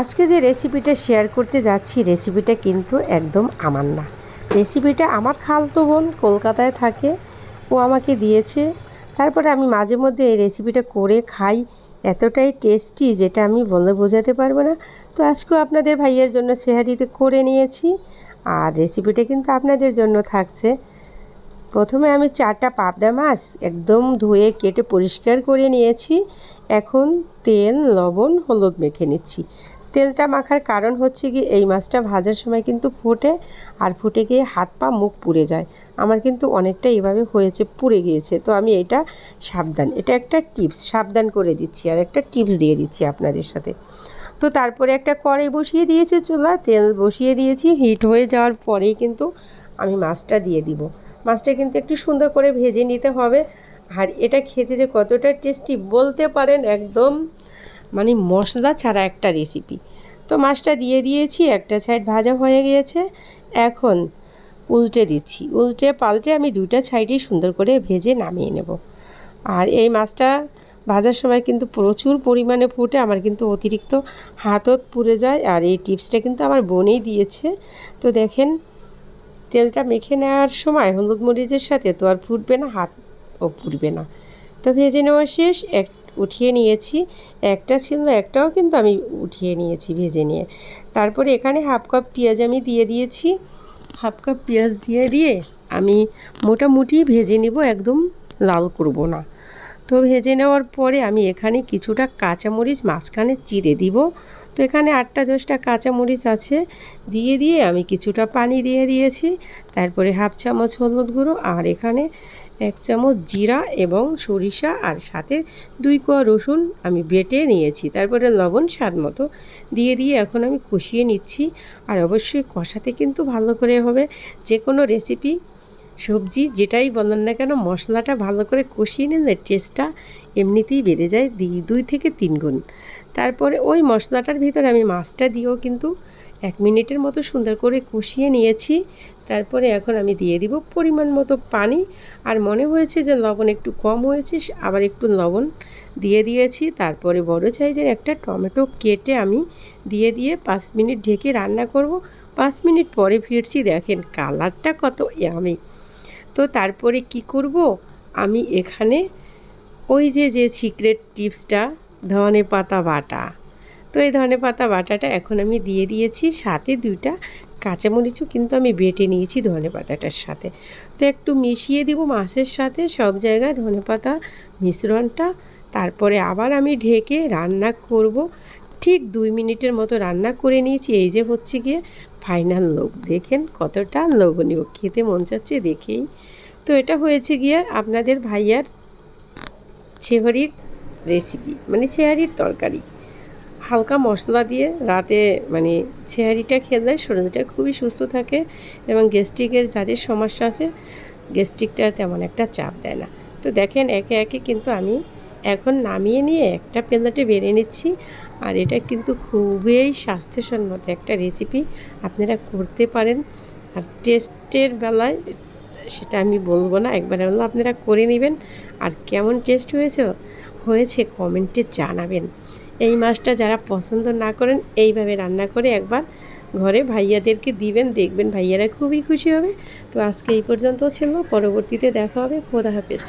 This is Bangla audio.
আজকে যে রেসিপিটা শেয়ার করতে যাচ্ছি, রেসিপিটা কিন্তু একদম আমার না। রেসিপিটা আমার খালতো বোন কলকাতায় থাকে, ও আমাকে দিয়েছে। তারপরে আমি মাঝে মধ্যে এই রেসিপিটা করে খাই, এতটাই টেস্টি যেটা আমি বলে বোঝাতে পারব না। তো আজকেও আপনাদের ভাইয়ের জন্য সেহারিতে করে নিয়েছি, আর রেসিপিটা কিন্তু আপনাদের জন্য থাকছে। প্রথমে আমি চারটা পাবদা মাছ একদম ধুয়ে কেটে পরিষ্কার করে নিয়েছি। এখন তেল, লবণ, হলুদ মেখে নিচ্ছি। তেলটা মাখার কারণ হচ্ছে কি এই মাছটা ভাজার সময় কিন্তু ফুটে আর ফুটে গিয়ে হাত পা, মুখ পুড়ে যায়। আমার কিন্তু অনেকটা এভাবে হয়েছে, পুড়ে গিয়েছে। তো আমি এটা সাবধান, এটা একটা টিপস, সাবধান করে দিচ্ছি আর একটা টিপস দিয়ে দিচ্ছি আপনাদের সাথে। তো তারপরে একটা কড়াই বসিয়ে দিয়েছে চুলা, তেল বসিয়ে দিয়েছি হিট হয়ে যাওয়ার পরেই কিন্তু আমি মাছটা দিয়ে দিব। মাছটা কিন্তু একটু সুন্দর করে ভেজে নিতে হবে। আর এটা খেতে যে কতটা টেস্টি বলতে পারেন একদম মানে মশলা ছাড়া একটা রেসিপি তো মাছটা দিয়ে দিয়েছি, একটা সাইড ভাজা হয়ে গিয়েছে। এখন উল্টে দিচ্ছি। উল্টে পাল্টে আমি দুইটা সাইডই সুন্দর করে ভেজে নামিয়ে নেব। আর এই মাছটা ভাজার সময় কিন্তু প্রচুর পরিমাণে ফুটে, আমার কিন্তু অতিরিক্ত হাতত পুড়ে যায়। আর এই টিপসটা কিন্তু আমার বোনেই দিয়েছে। তো দেখেন, তেলটা মেখে নেওয়ার সময় হলুদ মরিচের সাথে তো আর ফুটবে না, হাত ও পুড়বে না। তো ভেজে নেওয়া শেষ এক উঠিয়ে নিয়েছি। একটা ছিল, একটাও কিন্তু আমি উঠিয়ে নিয়েছি ভেজে নিয়ে। তারপরে এখানে হাফ কাপ পেঁয়াজ আমি দিয়ে দিয়েছি। হাফ কাপ পেঁয়াজ দিয়ে দিয়ে আমি মোটামুটি ভেজে নিব, একদম লাল করব না। তো ভেজে নেওয়ার পরে আমি এখানে কিছুটা কাঁচামরিচ, মাঝখানে চিড়ে দিব। তো এখানে আটটা দশটা কাঁচামরিচ আছে, দিয়ে দিয়ে আমি কিছুটা পানি দিয়ে দিয়েছি। তারপরে হাফ চামচ হলুদ গুঁড়ো, আর এখানে এক চামচ জিরা এবং সরিষা আর সাথে দুই কোয়া রসুন আমি বেটে নিয়েছি। তারপরে লবণ স্বাদ মতো দিয়ে দিয়ে এখন আমি কষিয়ে নিচ্ছি। আর অবশ্যই কষাতে কিন্তু ভালো করে হবে। যে কোনো রেসিপি সবজি যেটাই বলেন না কেন, মশলাটা ভালো করে কষিয়ে নিলে টেস্টটা এমনিতেই বেড়ে যায় দুই থেকে তিন গুণ। তারপরে ওই মশলাটার ভিতরে আমি মাছটা দিয়েও কিন্তু এক মিনিটের মতো সুন্দর করে কষিয়ে নিয়েছি। তারপরে এখন আমি দিয়ে দিব পরিমাণ মতো পানি। আর মনে হয়েছে যে লবণ একটু কম হয়েছে, আবার একটু লবণ দিয়ে দিয়েছি। তারপরে বড় সাইজের একটা টমেটো কেটে আমি দিয়ে দিয়ে পাঁচ মিনিট ঢেকে রান্না করব। পাঁচ মিনিট পরে ফিরছি, দেখেন কালারটা কত আমি তো তারপরে কি করব? আমি এখানে ওই যে যে সিক্রেট টিপসটা ধনে পাতা বাটা। এই ধনে পাতা বাটাটা এখন আমি দিয়ে দিয়েছি। সাথে দুইটা কাঁচামরিচও কিন্তু আমি বেটে নিয়েছি ধনে পাতাটার সাথে। তো একটু মিশিয়ে দিব মাছের সাথে, সব জায়গায় ধনে পাতা মিশ্রণটা। তারপরে আবার আমি ঢেকে রান্না করব। ঠিক দুই মিনিটের মতো রান্না করে নিয়েছি। এই যে হচ্ছে গিয়ে ফাইনাল লোক। দেখেন কতটা লোভনীয়। খেতে মন চাচ্ছে দেখেই। তো এটা হয়েছে গিয়ে আপনাদের ভাইয়ার ছেহরির রেসিপি মানে ছেহারির তরকারি। হালকা মশলা দিয়ে রাতে মানে ছেহারিটা খেলে শরীরটা খুবই সুস্থ থাকে এবং গ্যাস্ট্রিকের যাদের সমস্যা আছে, গ্যাস্ট্রিকটা তেমন একটা চাপ দেয় না। তো দেখেন একে একে কিন্তু আমি এখন নামিয়ে নিয়ে একটা প্লেটে বেড়ে নিচ্ছি আর এটা কিন্তু খুবই স্বাস্থ্যসম্মত একটা রেসিপি আপনারা করতে পারেন। আর টেস্টের বেলায় সেটা আমি বলব না, একবার হলো আপনারা করে নেবেন। আর কেমন টেস্ট হয়েছে হয়েছে কমেন্টে জানাবেন। এই মাছটা যারা পছন্দ না করেন, এইভাবে রান্না করে একবার ঘরে ভাইয়াদেরকে দিবেন, দেখবেন ভাইয়ারা খুবই খুশি হবে। তো আজকে এই পর্যন্ত ছিল, পরবর্তীতে দেখা হবে, খোদা হাফেজ।